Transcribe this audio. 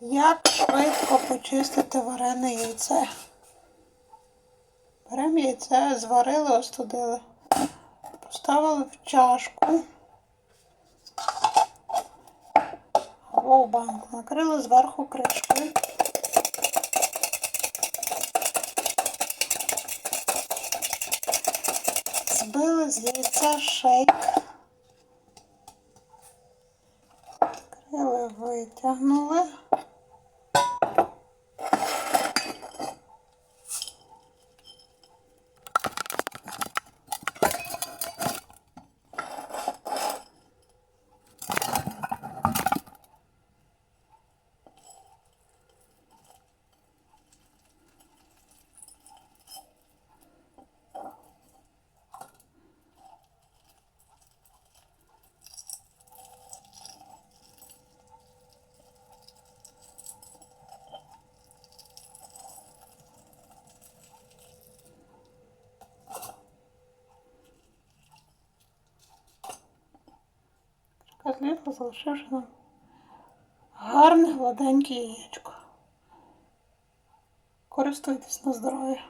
Як швидко почистити варене яйце? Беремо яйце, зварили, остудили. Поставили в чашку або в банку. Накрили зверху кришкою. Збили з яйця шейк. Крили витягнули. Котлетку залишивши нам гарне гладеньке яєчко. Користуйтесь на здоров'я.